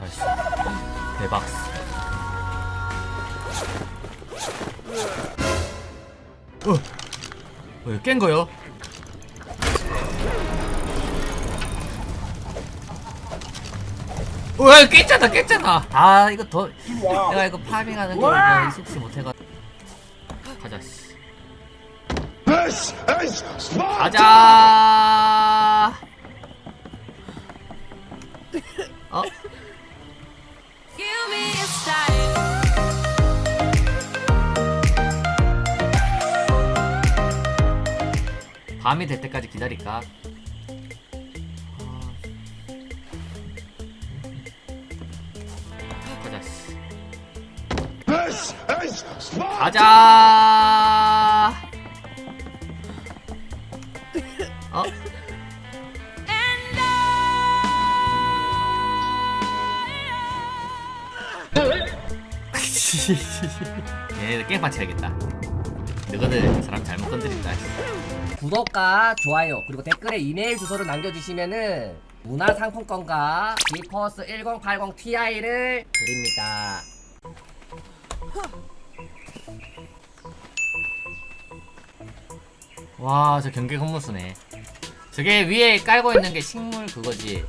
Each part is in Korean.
나이스 대박스 어! 왜깬 거요? 왜 깼잖아 깼잖아 아 이거 더 내가 이거 파밍하는 거 이거 익숙지 못해가 가자 씨! 가자 밤이 될 때까지 기다릴까? 아. 가자! 가자. 얘네들 게임 맞춰야겠다. 너희들 사람 잘못 건드린다. 구독과 좋아요 그리고 댓글에 이메일 주소를 남겨주시면은 문화상품권과 지퍼스 1080 Ti를 드립니다. 와, 저 경계 건물수네. 저게 위에 깔고 있는 게 식물 그거지.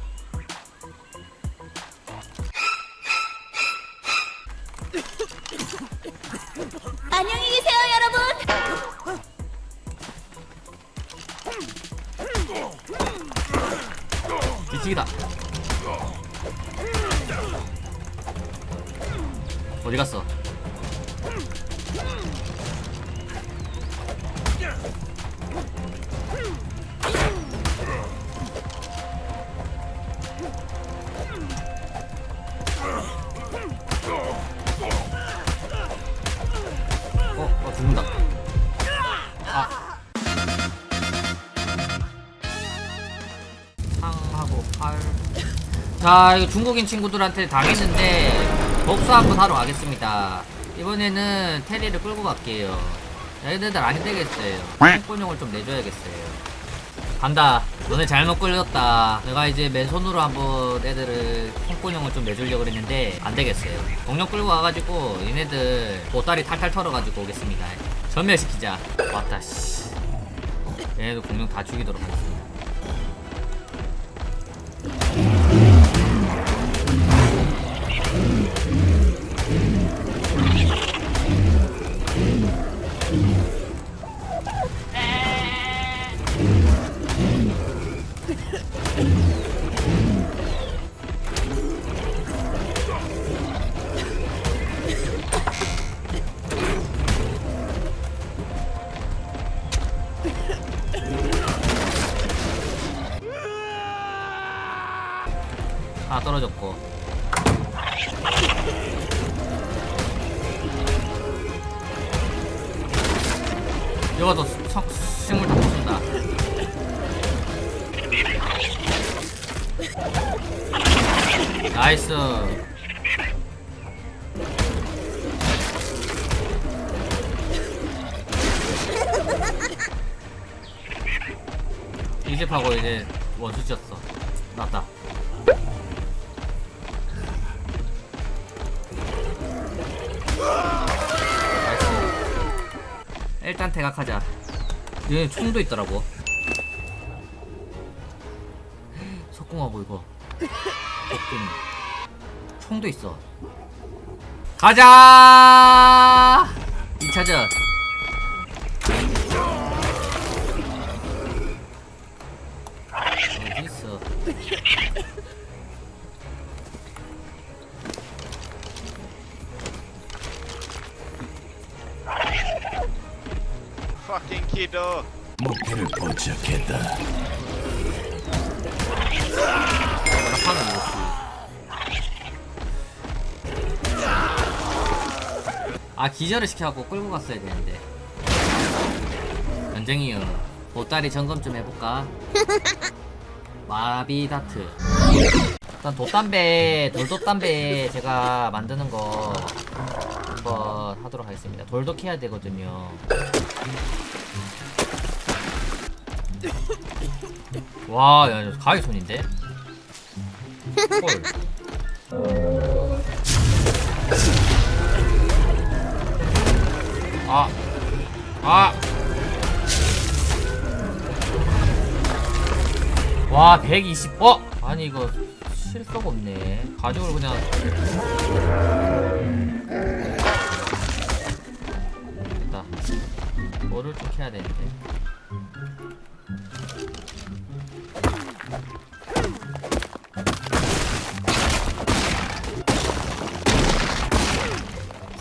어디 갔어? 어, 어 죽는다. 자, 이거 중국인 친구들한테 당했는데 복수 한번 하러 가겠습니다. 이번에는 테리를 끌고 갈게요. 자, 얘네들 안 되겠어요. 홍권용을 좀 내줘야겠어요. 간다. 너네 잘못 끌렸다. 내가 이제 맨손으로 한번 애들을 홍권용을 좀 내주려고 그랬는데 안 되겠어요. 공룡 끌고 와가지고 얘네들 보따리 탈탈 털어가지고 오겠습니다. 전멸시키자. 왔다, 씨. 얘네들 공룡 다 죽이도록 하겠습니다. 하나 떨어졌고. 이거도 수- 성, 식물 다 부순다. 나이스. 이집하고 이제 원수 쳤어. 났다 일단 대각하자. 얘 총도 있더라고. 석궁하고 이거. 석궁. 총도 있어. 가자! 2차전. 어디 있어? Kiddo. 목표를 포착했다. 아 기절을 시켜갖고 끌고 갔어야 되는데. 연쟁이요. 보따리 점검 좀 해볼까? 마비다트. 일단 돛담배, 돌돛담배 제가 만드는 거 한번 하도록 하겠습니다. 돌도 캐야 되거든요. 와, 야, 이거 가위 손인데? 헐. 아. 아. 와, 120. 어? 아니 이거 실속 없네. 가죽을 그냥 해야 되는데.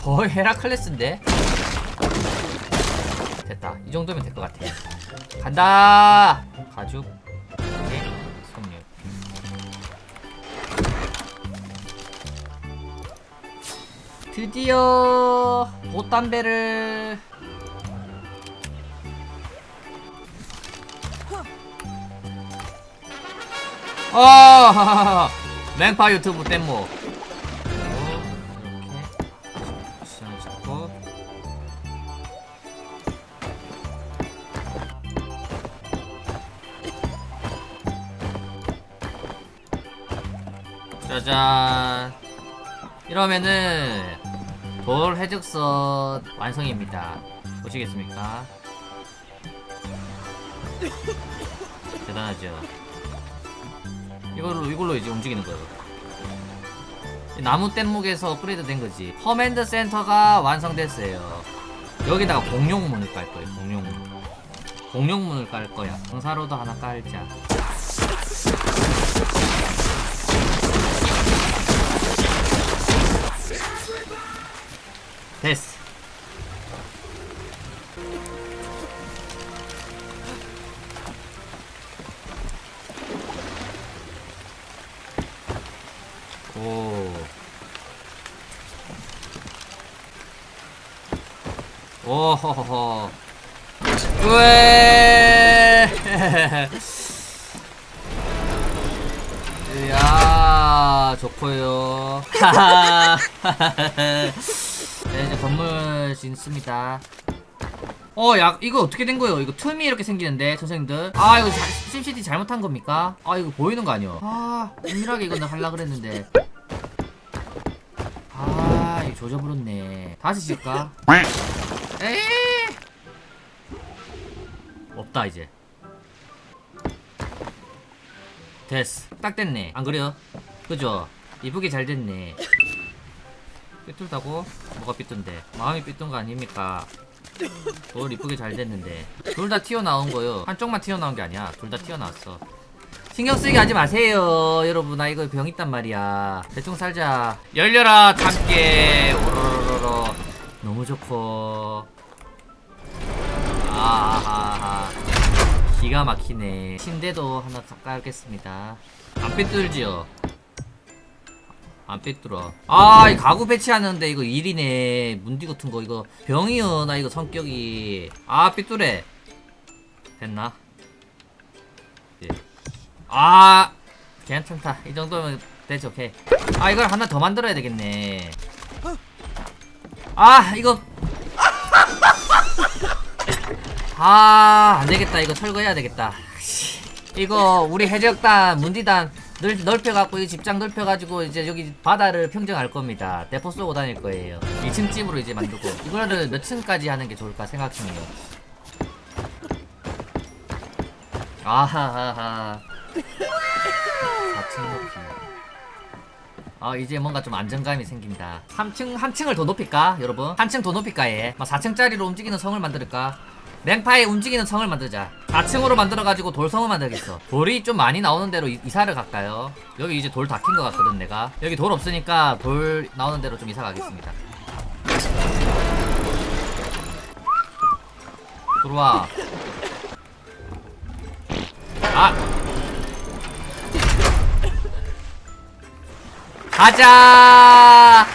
거의 헤라클레스인데? 됐다. 이 정도면 될 것 같아. 간다! 가죽. 오케이. 석류. 드디어 옷담배를 아 맹파 유튜브 땜모 이렇게 시장을 잡고 짜잔. 이러면은 돌 해적선 완성입니다. 보시겠습니까? 대단하죠 이걸로 이걸로 이제 움직이는 거예요. 이 나무 뗏목에서 업그레이드 된 거지. 커맨드 센터가 완성됐어요. 여기다가 공룡문을 깔 거예요 공룡문. 공룡문을 깔 거야. 공사로도 하나 깔자. 됐어. 오호호호. 왜? 이야, 좋고요. 네, 이제 건물 짓습니다. 어, 야, 이거 어떻게 된 거예요? 이거 틈이 이렇게 생기는데, 선생님들. 아, 이거 자, 심시티 잘못한 겁니까? 아, 이거 보이는 거 아니야? 아, 은밀하게 이거 나 하려 그랬는데. 아, 이거 조져버렸네. 다시 짓까? 에이! 없다, 이제. 됐어. 딱 됐네. 안 그래요? 그죠? 이쁘게 잘 됐네. 삐뚤다고? 뭐가 삐뚤데? 마음이 삐뚤 거 아닙니까? 돌 이쁘게 잘 됐는데 둘 다 튀어나온 거요 한쪽만 튀어나온 게 아니야 둘 다 튀어나왔어 신경 쓰게 하지 마세요 여러분 나 이거 병 있단 말이야 대충 살자 열려라 참깨 오로로로로 너무 좋고 아하하 기가 막히네 침대도 하나 깔겠습니다 안 삐뚤지요 안 삐뚤어. 아, 이 가구 배치하는데 이거 일이네. 문디 같은 거 이거 병이요. 나 이거 성격이. 아, 삐뚤해. 됐나? 예. 아, 괜찮다. 이 정도면 되지, 오케이. 아, 이걸 하나 더 만들어야 되겠네. 아, 이거. 아, 안 되겠다. 이거 철거해야 되겠다. 이거 우리 해적단 문디단 넓, 넓혀갖고 이 집장 넓혀가지고 이제 여기 바다를 평정할 겁니다. 대포 쏘고 다닐 거예요. 2층 집으로 이제 만들고 이거를 몇 층까지 하는 게 좋을까 생각 중이에요. 아하하하. 4층 높이. 아 이제 뭔가 좀 안정감이 생긴다. 3층 한 층을 더 높일까 여러분? 한 층 더 높일까 예? 4층짜리로 움직이는 성을 만들까? 맹파에 움직이는 성을 만들자. 4층으로 만들어가지고 돌성을 만들겠어. 돌이 좀 많이 나오는 대로 이, 이사를 갈까요? 여기 이제 돌다캔것 같거든 내가. 여기 돌 없으니까 돌 나오는 대로 좀 이사 가겠습니다. 들어와. 아! 가자!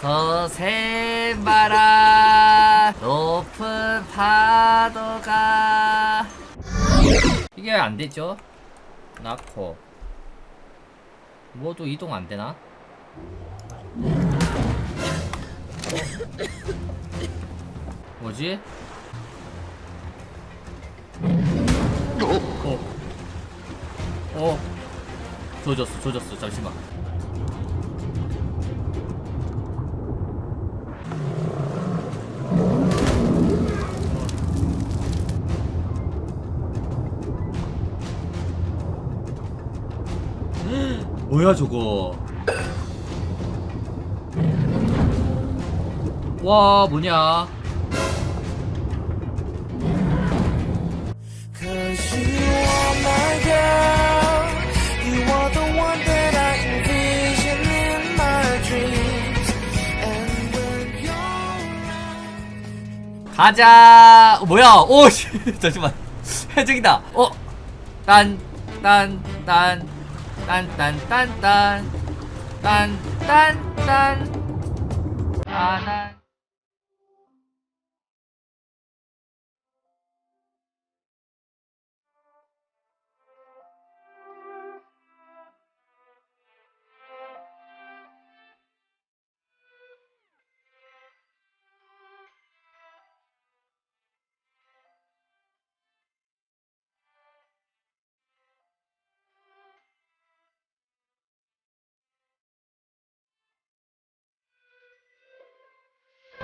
서샘 바라 높은 파도가 이게 안 되죠? 낳고 모두 이동 안 되나? 뭐지? 어. 어. 조졌어, 조졌어. 잠시만. 뭐야 저거? 와 뭐냐? 가자! 어, 뭐야? 오 잠시만. 해적이다. 어딴딴딴 딴딴딴딴 딴딴딴. 아난